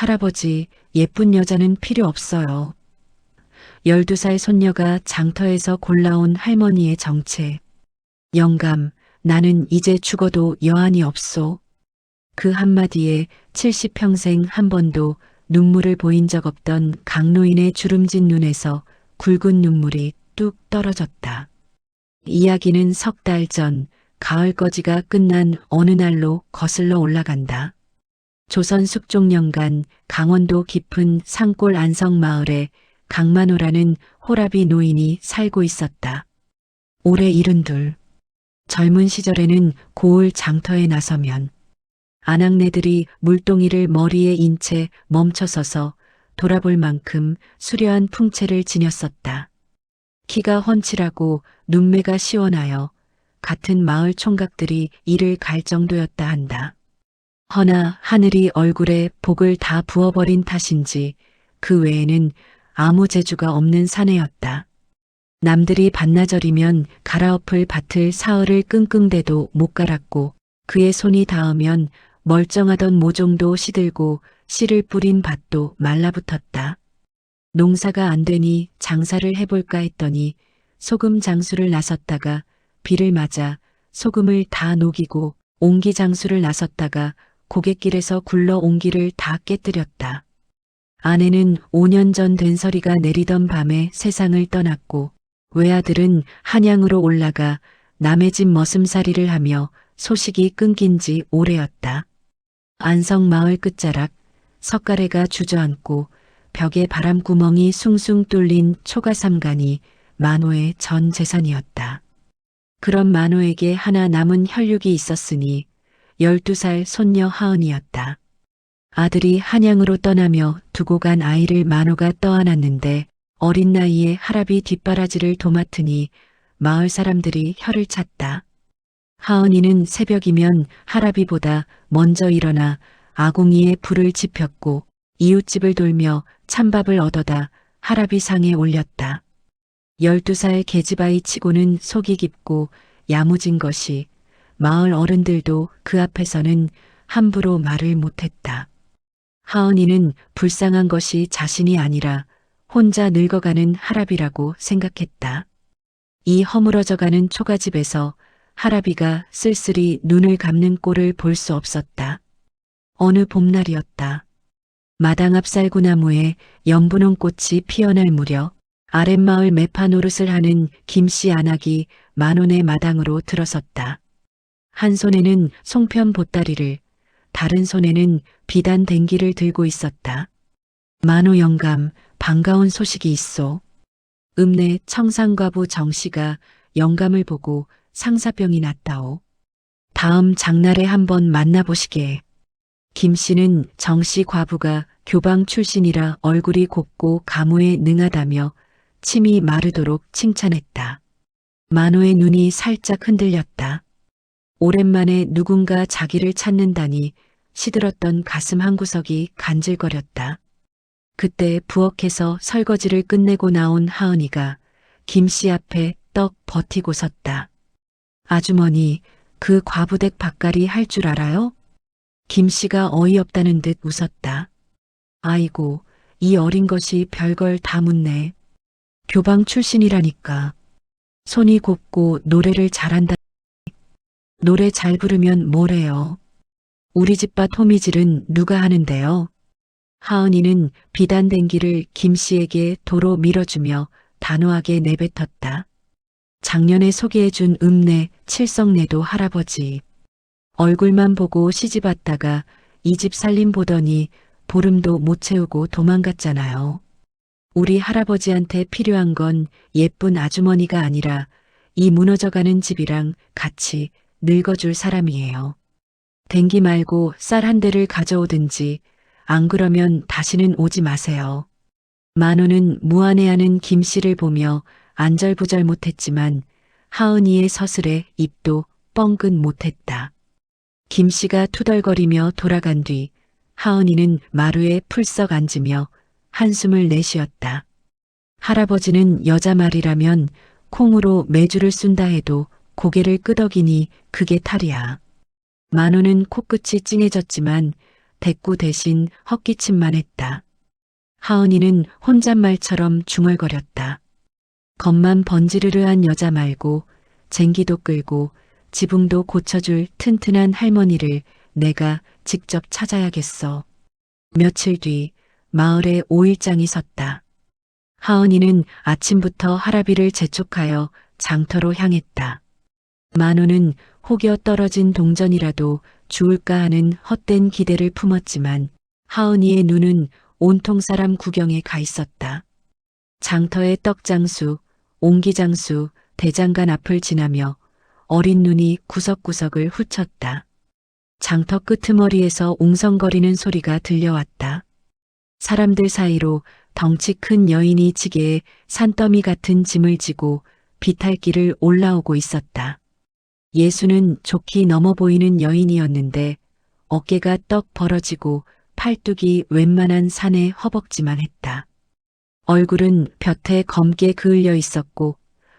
할아버지, 예쁜 여자는 필요 없어요. 12살 손녀가 장터에서 골라온 할머니의 정체. 영감, 나는 이제 죽어도 여한이 없소. 그 한마디에 70평생 한 번도 눈물을 보인 적 없던 강노인의 주름진 눈에서 굵은 눈물이 뚝 떨어졌다. 이야기는 석 달 전 가을 거지가 끝난 어느 날로 거슬러 올라간다. 조선 숙종년간 강원도 깊은 산골 안성 마을에 강만호라는 호라비 노인이 살고 있었다. 올해 일흔둘. 젊은 시절에는 고을 장터에 나서면 아낙네들이 물동이를 머리에 인 채 멈춰서서 돌아볼 만큼 수려한 풍채를 지녔었다. 키가 훤칠하고 눈매가 시원하여 같은 마을 총각들이 이를 갈 정도였다 한다. 허나 하늘이 얼굴에 복을 다 부어버린 탓인지 그 외에는 아무 재주가 없는 사내였다. 남들이 반나절이면 갈아엎을 밭을 사흘을 끙끙대도 못 갈았고 그의 손이 닿으면 멀쩡하던 모종도 시들고 씨를 뿌린 밭도 말라붙었다. 농사가 안 되니 장사를 해볼까 했더니 소금 장수를 나섰다가 비를 맞아 소금을 다 녹이고 옹기 장수를 나섰다가 고갯길에서 굴러 옹기를 다 깨뜨렸다. 아내는 5년 전 된서리가 내리던 밤에 세상을 떠났고 외아들은 한양으로 올라가 남의 집 머슴살이를 하며 소식이 끊긴 지 오래였다. 안성 마을 끝자락 석가래가 주저앉고 벽에 바람구멍이 숭숭 뚫린 초가삼간이 만호의 전 재산이었다. 그런 만호에게 하나 남은 혈육이 있었으니 12살 손녀 하은이었다. 아들이 한양으로 떠나며 두고 간 아이를 만호가 떠안았는데 어린 나이에 할아비 뒷바라지를 도맡으니 마을 사람들이 혀를 찼다. 하은이는 새벽이면 할아비보다 먼저 일어나 아궁이에 불을 지폈고 이웃집을 돌며 찬밥을 얻어다 할아비 상에 올렸다. 12살 계집아이 치고는 속이 깊고 야무진 것이 마을 어른들도 그 앞에서는 함부로 말을 못했다. 하은이는 불쌍한 것이 자신이 아니라 혼자 늙어가는 할아비라고 생각했다. 이 허물어져가는 초가집에서 할아비가 쓸쓸히 눈을 감는 꼴을 볼 수 없었다. 어느 봄날이었다. 마당 앞 쌀구나무에 연분홍 꽃이 피어날 무렵 아랫마을 매파 노릇을 하는 김씨 안악이 만원의 마당으로 들어섰다. 한 손에는 송편 보따리를, 다른 손에는 비단 댕기를 들고 있었다. 만호 영감, 반가운 소식이 있소. 읍내 청상과부 정씨가 영감을 보고 상사병이 났다오. 다음 장날에 한번 만나보시게. 김 씨는 정씨 과부가 교방 출신이라 얼굴이 곱고 가무에 능하다며 침이 마르도록 칭찬했다. 만호의 눈이 살짝 흔들렸다. 오랜만에 누군가 자기를 찾는다니 시들었던 가슴 한구석이 간질거렸다. 그때 부엌에서 설거지를 끝내고 나온 하은이가 김씨 앞에 떡 버티고 섰다. 아주머니, 그 과부댁 밥갈이 할 줄 알아요? 김 씨가 어이없다는 듯 웃었다. 아이고, 이 어린 것이 별걸 다 묻네. 교방 출신이라니까. 손이 곱고 노래를 잘한다. 노래 잘 부르면 뭐래요. 우리 집밭 호미질은 누가 하는데요? 하은이는 비단 댕기를 김 씨에게 도로 밀어주며 단호하게 내뱉었다. 작년에 소개해준 읍내 칠성내도 할아버지. 얼굴만 보고 시집 왔다가 이 집 살림 보더니 보름도 못 채우고 도망갔잖아요. 우리 할아버지한테 필요한 건 예쁜 아주머니가 아니라 이 무너져가는 집이랑 같이 늙어줄 사람이에요. 댕기 말고 쌀 한 대를 가져오든지 안 그러면 다시는 오지 마세요. 만호는 무안해하는 김 씨를 보며 안절부절 못했지만 하은이의 서슬에 입도 뻥긋 못했다. 김 씨가 투덜거리며 돌아간 뒤 하은이는 마루에 풀썩 앉으며 한숨을 내쉬었다. 할아버지는 여자 말이라면 콩으로 매주를 쓴다 해도 고개를 끄덕이니 그게 탈이야. 만호는 코끝이 찡해졌지만 대꾸 대신 헛기침만 했다. 하은이는 혼잣말처럼 중얼거렸다. 겉만 번지르르한 여자 말고 쟁기도 끌고 지붕도 고쳐줄 튼튼한 할머니를 내가 직접 찾아야겠어. 며칠 뒤 마을에 오일장이 섰다. 하은이는 아침부터 하라비를 재촉하여 장터로 향했다. 만호는 혹여 떨어진 동전이라도 주울까 하는 헛된 기대를 품었지만 하은이의 눈은 온통 사람 구경에 가 있었다. 장터의 떡장수, 옹기장수, 대장간 앞을 지나며 어린 눈이 구석구석을 훑쳤다. 장터 끄트머리에서 웅성거리는 소리가 들려왔다. 사람들 사이로 덩치 큰 여인이 지게에 산더미 같은 짐을 지고 비탈길을 올라오고 있었다. 예수는 좋게 넘어 보이는 여인이었는데 어깨가 떡 벌어지고 팔뚝이 웬만한 산의 허벅지만 했다. 얼굴은 볕에 검게 그을려 있었고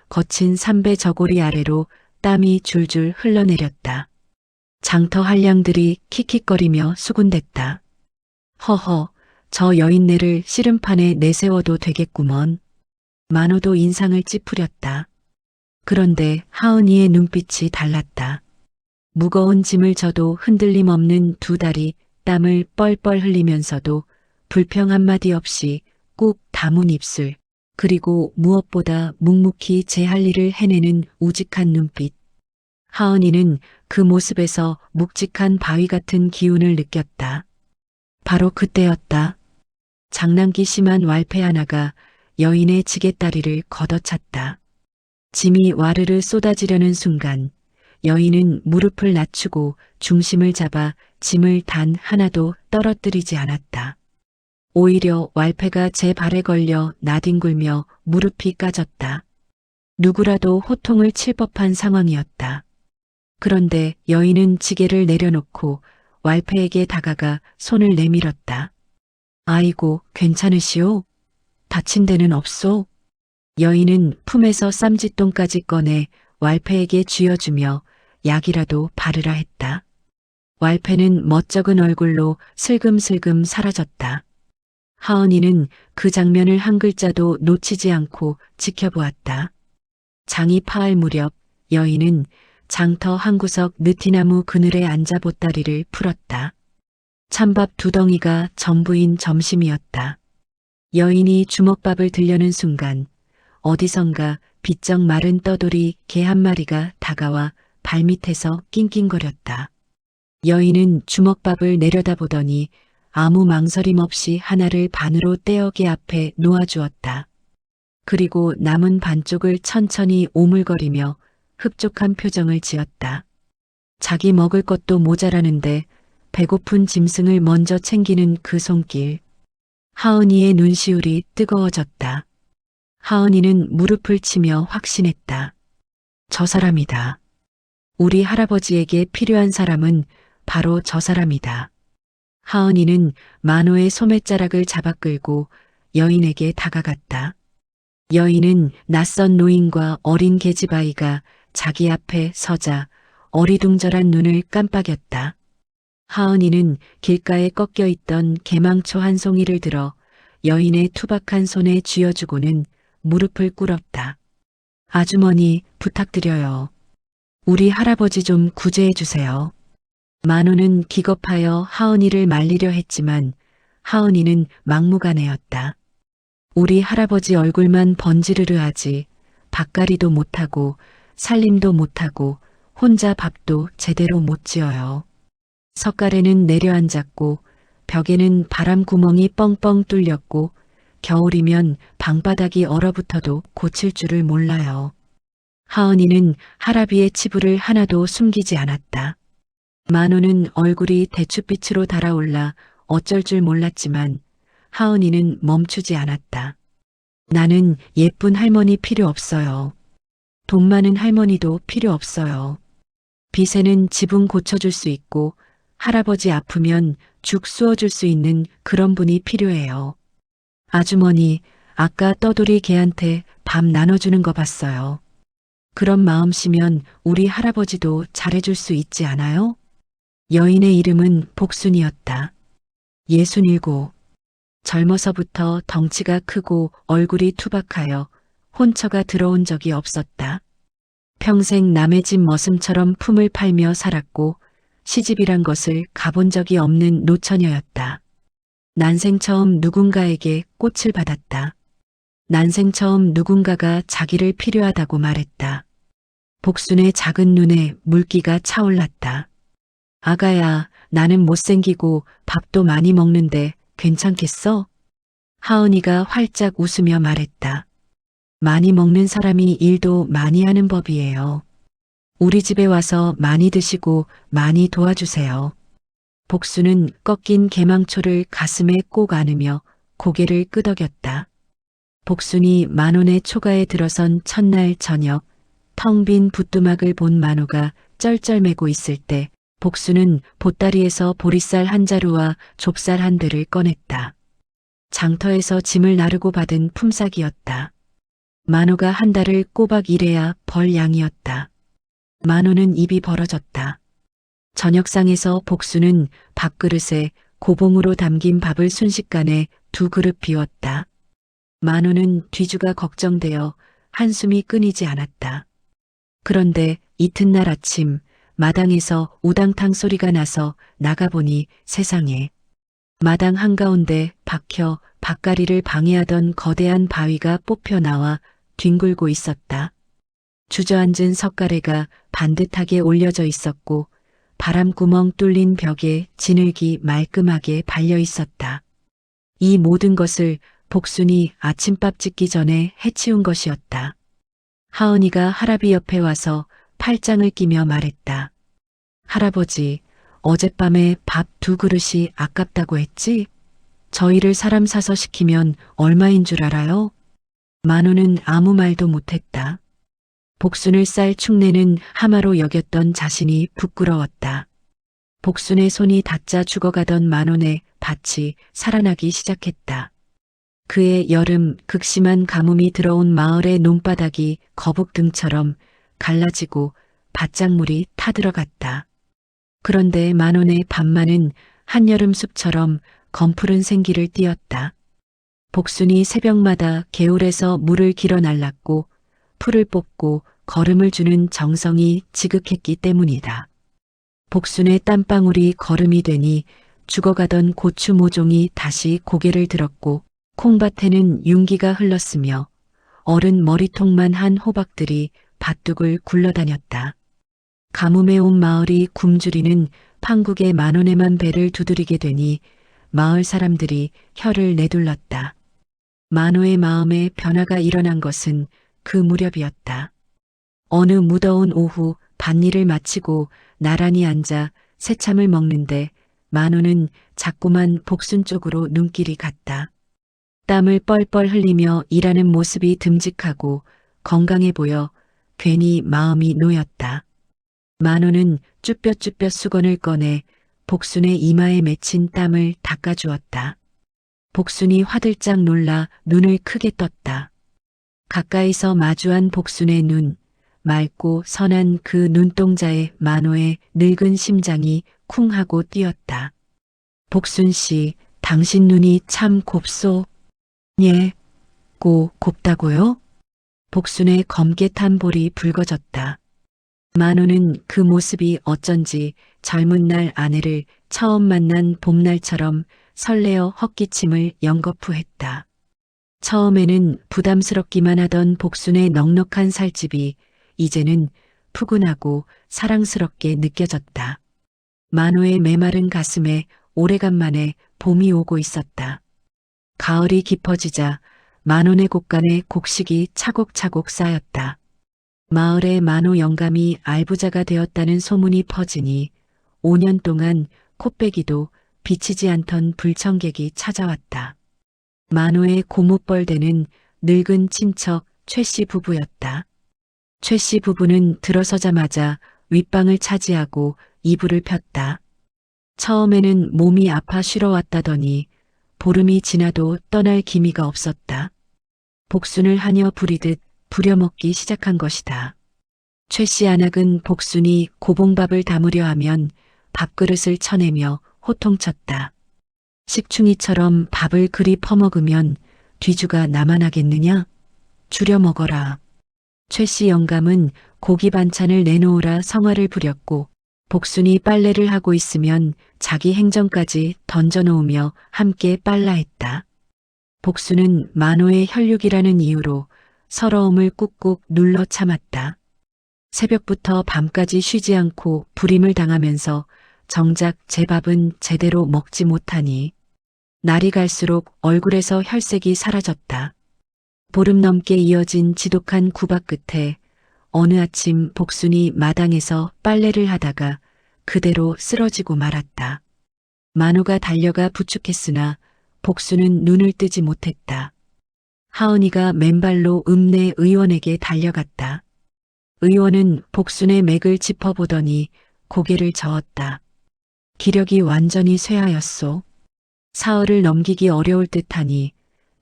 거친 삼배 저고리 아래로 땀이 줄줄 흘러내렸다. 장터 한량들이 킥킥거리며 수군댔다. 허허, 저 여인네를 씨름판에 내세워도 되겠구먼. 만호도 인상을 찌푸렸다. 그런데 하은이의 눈빛이 달랐다. 무거운 짐을 져도 흔들림 없는 두 다리 땀을 뻘뻘 흘리면서도 불평 한마디 없이 꾹 다문 입술, 그리고 무엇보다 묵묵히 제 할 일을 해내는 우직한 눈빛. 하은이는 그 모습에서 묵직한 바위 같은 기운을 느꼈다. 바로 그때였다. 장난기 심한 왈패 하나가 여인의 지게다리를 걷어찼다. 짐이 와르르 쏟아지려는 순간 여인은 무릎을 낮추고 중심을 잡아 짐을 단 하나도 떨어뜨리지 않았다. 오히려 왈패가 제 발에 걸려 나뒹굴며 무릎이 까졌다. 누구라도 호통을 칠 법한 상황이었다. 그런데 여인은 지게를 내려놓고 왈패에게 다가가 손을 내밀었다. 아이고, 괜찮으시오? 다친 데는 없소? 여인은 품에서 쌈짓돈까지 꺼내 왈패에게 쥐어주며 약이라도 바르라 했다. 왈패는 멋쩍은 얼굴로 슬금슬금 사라졌다. 하은이는 그 장면을 한 글자도 놓치지 않고 지켜보았다. 장이 파할 무렵 여인은 장터 한 구석 느티나무 그늘에 앉아 보따리를 풀었다. 찬밥 두 덩이가 전부인 점심이었다. 여인이 주먹밥을 들려는 순간 어디선가 비쩍 마른 떠돌이 개 한 마리가 다가와 발밑에서 낑낑거렸다. 여인은 주먹밥을 내려다보더니 아무 망설임 없이 하나를 반으로 떼어 개 앞에 놓아주었다. 그리고 남은 반쪽을 천천히 오물거리며 흡족한 표정을 지었다. 자기 먹을 것도 모자라는데 배고픈 짐승을 먼저 챙기는 그 손길. 하은이의 눈시울이 뜨거워졌다. 하은이는 무릎을 치며 확신했다. 저 사람이다. 우리 할아버지에게 필요한 사람은 바로 저 사람이다. 하은이는 만호의 소매자락을 잡아 끌고 여인에게 다가갔다. 여인은 낯선 노인과 어린 계집아이가 자기 앞에 서자 어리둥절한 눈을 깜빡였다. 하은이는 길가에 꺾여 있던 개망초 한 송이를 들어 여인의 투박한 손에 쥐어주고는 무릎을 꿇었다. 아주머니 부탁드려요. 우리 할아버지 좀 구제해 주세요. 만호는 기겁하여 하은이를 말리려 했지만 하은이는 막무가내였다. 우리 할아버지 얼굴만 번지르르 하지 밥가리도 못하고 살림도 못하고 혼자 밥도 제대로 못 지어요. 석가래는 내려앉았고 벽에는 바람 구멍이 뻥뻥 뚫렸고 겨울이면 방바닥이 얼어붙어도 고칠 줄을 몰라요. 하은이는 하라비의 치부를 하나도 숨기지 않았다. 만호는 얼굴이 대추빛으로 달아올라 어쩔 줄 몰랐지만 하은이는 멈추지 않았다. 나는 예쁜 할머니 필요 없어요. 돈 많은 할머니도 필요 없어요. 빚에는 지붕 고쳐줄 수 있고 할아버지 아프면 죽 쑤어줄 수 있는 그런 분이 필요해요. 아주머니, 아까 떠돌이 개한테 밥 나눠주는 거 봤어요. 그런 마음씨면 우리 할아버지도 잘해줄 수 있지 않아요? 여인의 이름은 복순이었다. 예순일곱. 젊어서부터 덩치가 크고 얼굴이 투박하여 혼처가 들어온 적이 없었다. 평생 남의 집 머슴처럼 품을 팔며 살았고 시집이란 것을 가본 적이 없는 노처녀였다. 난생 처음 누군가에게 꽃을 받았다. 난생 처음 누군가가 자기를 필요하다고 말했다. 복순의 작은 눈에 물기가 차올랐다. 아가야, 나는 못생기고 밥도 많이 먹는데 괜찮겠어? 하은이가 활짝 웃으며 말했다. 많이 먹는 사람이 일도 많이 하는 법이에요. 우리 집에 와서 많이 드시고 많이 도와주세요. 복수는 꺾인 개망초를 가슴에 꼭 안으며 고개를 끄덕였다. 복순이 만원의 초가에 들어선 첫날 저녁 텅 빈 부뚜막을 본 만호가 쩔쩔매고 있을 때 복수는 보따리에서 보리쌀 한 자루와 좁쌀 한 대를 꺼냈다. 장터에서 짐을 나르고 받은 품삯이었다. 만호가 한 달을 꼬박 일해야 벌 양이었다. 만호는 입이 벌어졌다. 저녁상에서 복수는 밥그릇에 고봉으로 담긴 밥을 순식간에 두 그릇 비웠다. 만호는 뒤주가 걱정되어 한숨이 끊이지 않았다. 그런데 이튿날 아침 마당에서 우당탕 소리가 나서 나가보니 세상에 마당 한가운데 박혀 밭가리를 방해하던 거대한 바위가 뽑혀 나와 뒹굴고 있었다. 주저앉은 석가래가 반듯하게 올려져 있었고 바람구멍 뚫린 벽에 진흙이 말끔하게 발려 있었다. 이 모든 것을 복순이 아침밥 짓기 전에 해치운 것이었다. 하은이가 할아비 옆에 와서 팔짱을 끼며 말했다. 할아버지, 어젯밤에 밥 두 그릇이 아깝다고 했지? 저희를 사람 사서 시키면 얼마인 줄 알아요? 만호는 아무 말도 못했다. 복순을 쌀 축내는 하마로 여겼던 자신이 부끄러웠다. 복순의 손이 닿자 죽어가던 만원의 밭이 살아나기 시작했다. 그의 여름 극심한 가뭄이 들어온 마을의 논바닥이 거북등처럼 갈라지고 밭작물이 타들어갔다. 그런데 만원의 밤만은 한여름 숲처럼 검푸른 생기를 띄었다. 복순이 새벽마다 개울에서 물을 길어 날랐고 풀을 뽑고 걸음을 주는 정성이 지극했기 때문이다. 복순의 땀방울이 걸음이 되니 죽어가던 고추 모종이 다시 고개를 들었고 콩밭에는 윤기가 흘렀으며 어른 머리통만 한 호박들이 밭둑을 굴러다녔다. 가뭄에 온 마을이 굶주리는 판국의 만원에만 배를 두드리게 되니 마을 사람들이 혀를 내둘렀다. 만호의 마음에 변화가 일어난 것은 그 무렵이었다. 어느 무더운 오후 밭일을 마치고 나란히 앉아 새참을 먹는데 만호는 자꾸만 복순 쪽으로 눈길이 갔다. 땀을 뻘뻘 흘리며 일하는 모습이 듬직하고 건강해 보여 괜히 마음이 놓였다. 만호는 쭈뼛쭈뼛 수건을 꺼내 복순의 이마에 맺힌 땀을 닦아주었다. 복순이 화들짝 놀라 눈을 크게 떴다. 가까이서 마주한 복순의 눈, 맑고 선한 그 눈동자에 만호의 늙은 심장이 쿵 하고 뛰었다. 복순 씨, 당신 눈이 참 곱소. 예, 고 곱다고요? 복순의 검게 탄 볼이 붉어졌다. 만호는 그 모습이 어쩐지 젊은 날 아내를 처음 만난 봄날처럼 설레어 헛기침을 연거푸했다. 처음에는 부담스럽기만 하던 복순의 넉넉한 살집이 이제는 푸근하고 사랑스럽게 느껴졌다. 만호의 메마른 가슴에 오래간만에 봄이 오고 있었다. 가을이 깊어지자 만원의 곳간에 곡식이 차곡차곡 쌓였다. 마을의 만호 영감이 알부자가 되었다는 소문이 퍼지니 5년 동안 코빼기도 비치지 않던 불청객이 찾아왔다. 만호의 고무뻘대는 늙은 친척 최씨 부부였다. 최씨 부부는 들어서자마자 윗방을 차지하고 이불을 폈다. 처음에는 몸이 아파 쉬러 왔다더니 보름이 지나도 떠날 기미가 없었다. 복순을 하녀 부리듯 부려먹기 시작한 것이다. 최씨 안악은 복순이 고봉밥을 담으려 하면 밥그릇을 쳐내며 호통쳤다. 식충이처럼 밥을 그리 퍼먹으면 뒤주가 남아나겠느냐? 줄여 먹어라. 최씨 영감은 고기 반찬을 내놓으라 성화를 부렸고 복순이 빨래를 하고 있으면 자기 행정까지 던져놓으며 함께 빨라했다. 복순은 만호의 혈육이라는 이유로 서러움을 꾹꾹 눌러 참았다. 새벽부터 밤까지 쉬지 않고 불임을 당하면서 정작 제 밥은 제대로 먹지 못하니 날이 갈수록 얼굴에서 혈색이 사라졌다. 보름 넘게 이어진 지독한 구박 끝에 어느 아침 복순이 마당에서 빨래를 하다가 그대로 쓰러지고 말았다. 만호가 달려가 부축했으나 복순은 눈을 뜨지 못했다. 하은이가 맨발로 읍내 의원에게 달려갔다. 의원은 복순의 맥을 짚어보더니 고개를 저었다. 기력이 완전히 쇠하였소. 사흘을 넘기기 어려울 듯하니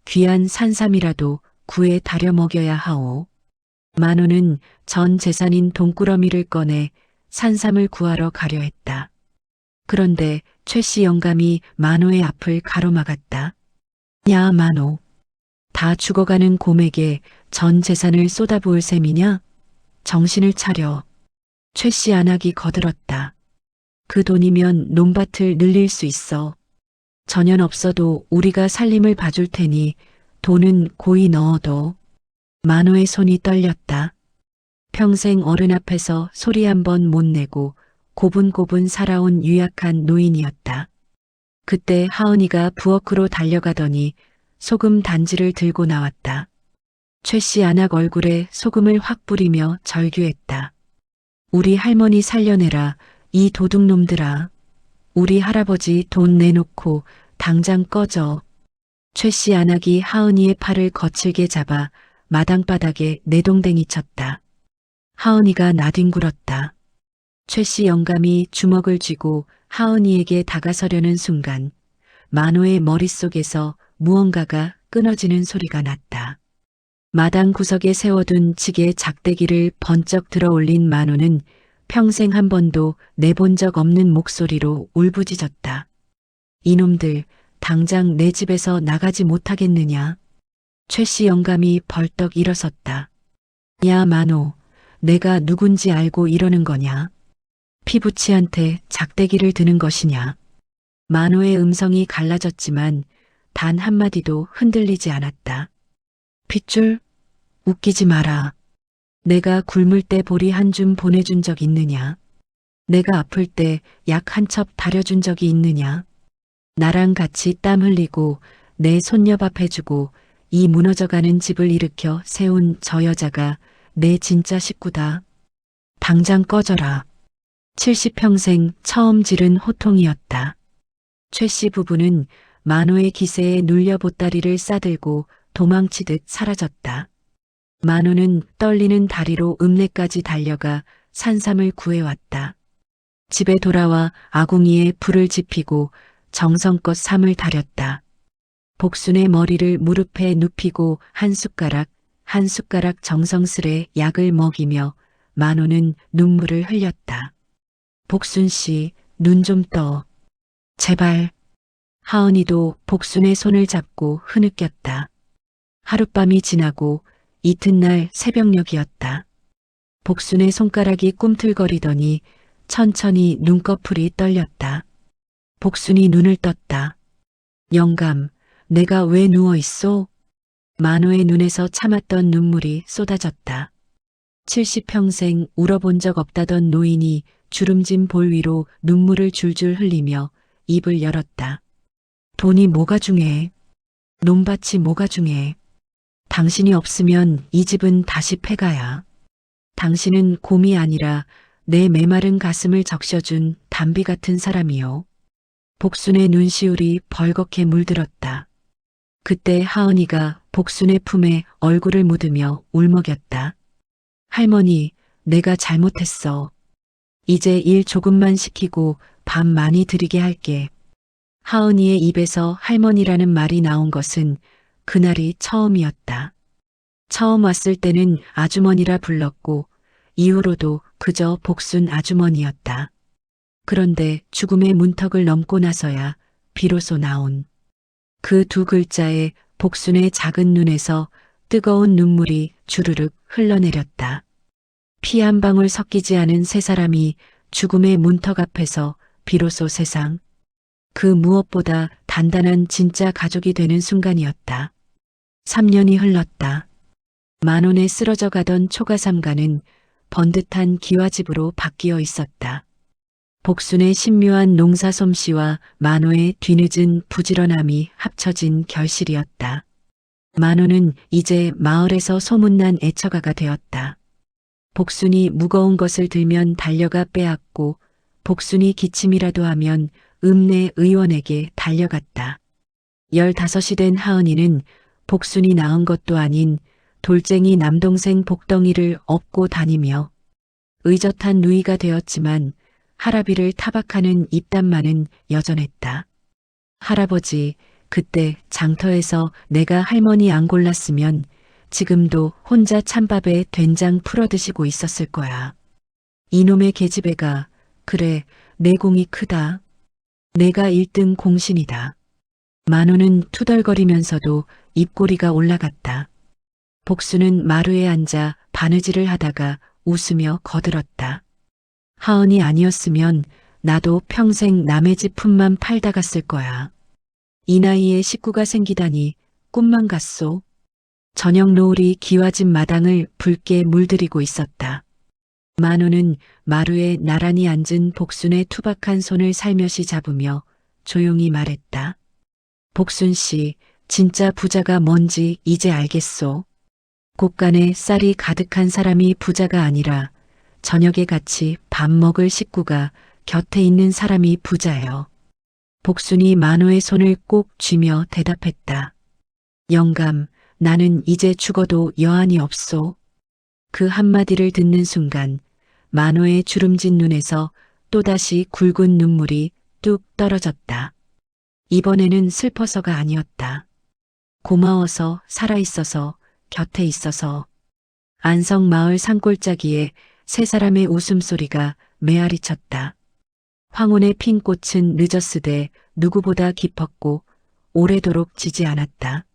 귀한 산삼이라도 구에 다려 먹여야 하오. 만호는 전 재산인 돈꾸러미를 꺼내 산삼을 구하러 가려 했다. 그런데 최씨 영감이 만호의 앞을 가로막았다. 야 만호. 다 죽어가는 곰에게 전 재산을 쏟아부을 셈이냐? 정신을 차려. 최씨 안악이 거들었다. 그 돈이면 논밭을 늘릴 수 있어. 전혀 없어도 우리가 살림을 봐줄 테니 돈은 고이 넣어도. 만호의 손이 떨렸다. 평생 어른 앞에서 소리 한 번 못 내고 고분고분 살아온 유약한 노인이었다. 그때 하은이가 부엌으로 달려가더니 소금 단지를 들고 나왔다. 최씨 안악 얼굴에 소금을 확 뿌리며 절규했다. 우리 할머니 살려내라, 이 도둑놈들아. 우리 할아버지 돈 내놓고 당장 꺼져. 최씨 안악이 하은이의 팔을 거칠게 잡아 마당바닥에 내동댕이 쳤다. 하은이가 나뒹굴었다. 최씨 영감이 주먹을 쥐고 하은이에게 다가서려는 순간 만호의 머릿속에서 무언가가 끊어지는 소리가 났다. 마당 구석에 세워둔 지게 작대기를 번쩍 들어 올린 만호는 평생 한 번도 내본 적 없는 목소리로 울부짖었다. 이놈들 당장 내 집에서 나가지 못하겠느냐. 최씨 영감이 벌떡 일어섰다. 야 만호, 내가 누군지 알고 이러는 거냐? 피부치한테 작대기를 드는 것이냐? 만호의 음성이 갈라졌지만 단 한마디도 흔들리지 않았다. 핏줄? 웃기지 마라. 내가 굶을 때 보리 한 줌 보내준 적 있느냐? 내가 아플 때 약 한 첩 다려준 적이 있느냐? 나랑 같이 땀 흘리고 내 손녀 밥 해주고 이 무너져가는 집을 일으켜 세운 저 여자가 내 진짜 식구다. 당장 꺼져라. 70평생 처음 지른 호통이었다. 최 씨 부부는 만호의 기세에 눌려 보따리를 싸들고 도망치듯 사라졌다. 만호는 떨리는 다리로 읍내까지 달려가 산삼을 구해왔다. 집에 돌아와 아궁이에 불을 지피고 정성껏 삼을 다렸다. 복순의 머리를 무릎에 눕히고 한 숟가락 한 숟가락 정성스레 약을 먹이며 만호는 눈물을 흘렸다. 복순 씨, 눈 좀 떠. 제발. 하은이도 복순의 손을 잡고 흐느꼈다. 하룻밤이 지나고 이튿날 새벽녘이었다. 복순의 손가락이 꿈틀거리더니 천천히 눈꺼풀이 떨렸다. 복순이 눈을 떴다. 영감, 내가 왜 누워 있소? 만호의 눈에서 참았던 눈물이 쏟아졌다. 70평생 울어본 적 없다던 노인이 주름진 볼 위로 눈물을 줄줄 흘리며 입을 열었다. 돈이 뭐가 중요해? 논밭이 뭐가 중요해? 당신이 없으면 이 집은 다시 폐가야. 당신은 곰이 아니라 내 메마른 가슴을 적셔준 담비 같은 사람이요. 복순의 눈시울이 벌겋게 물들었다. 그때 하은이가 복순의 품에 얼굴을 묻으며 울먹였다. 할머니, 내가 잘못했어. 이제 일 조금만 시키고 밥 많이 드리게 할게. 하은이의 입에서 할머니라는 말이 나온 것은 그날이 처음이었다. 처음 왔을 때는 아주머니라 불렀고 이후로도 그저 복순 아주머니였다. 그런데 죽음의 문턱을 넘고 나서야 비로소 나온 그 두 글자에 복순의 작은 눈에서 뜨거운 눈물이 주르륵 흘러내렸다. 피 한 방울 섞이지 않은 세 사람이 죽음의 문턱 앞에서 비로소 세상 그 무엇보다 단단한 진짜 가족이 되는 순간이었다. 3년이 흘렀다. 만원에 쓰러져 가던 초가삼가는 번듯한 기와집으로 바뀌어 있었다. 복순의 신묘한 농사 솜씨와 만호의 뒤늦은 부지런함이 합쳐진 결실이었다. 만호는 이제 마을에서 소문난 애처가가 되었다. 복순이 무거운 것을 들면 달려가 빼앗고 복순이 기침이라도 하면 읍내 의원에게 달려갔다. 열다섯이 된 하은이는 복순이 낳은 것도 아닌 돌쟁이 남동생 복덩이를 업고 다니며 의젓한 누이가 되었지만 할아비를 타박하는 입담만은 여전했다. 할아버지, 그때 장터에서 내가 할머니 안 골랐으면 지금도 혼자 찬밥에 된장 풀어 드시고 있었을 거야. 이놈의 계집애가, 그래, 내 공이 크다. 내가 1등 공신이다. 만호는 투덜거리면서도 입꼬리가 올라갔다. 복수는 마루에 앉아 바느질을 하다가 웃으며 거들었다. 하은이 아니었으면 나도 평생 남의 집 품만 팔다 갔을 거야. 이 나이에 식구가 생기다니 꿈만 같소. 저녁 노을이 기와집 마당을 붉게 물들이고 있었다. 만호는 마루에 나란히 앉은 복순의 투박한 손을 살며시 잡으며 조용히 말했다. 복순 씨, 진짜 부자가 뭔지 이제 알겠소. 곳간에 쌀이 가득한 사람이 부자가 아니라 저녁에 같이 밥 먹을 식구가 곁에 있는 사람이 부자예요. 복순이 만호의 손을 꼭 쥐며 대답했다. 영감, 나는 이제 죽어도 여한이 없소. 그 한마디를 듣는 순간 만호의 주름진 눈에서 또다시 굵은 눈물이 뚝 떨어졌다. 이번에는 슬퍼서가 아니었다. 고마워서 살아있어서 곁에 있어서 안성 마을 산골짜기에 세 사람의 웃음소리가 메아리 쳤다. 황혼의 핀 꽃은 늦었으되 누구보다 깊었고 오래도록 지지 않았다.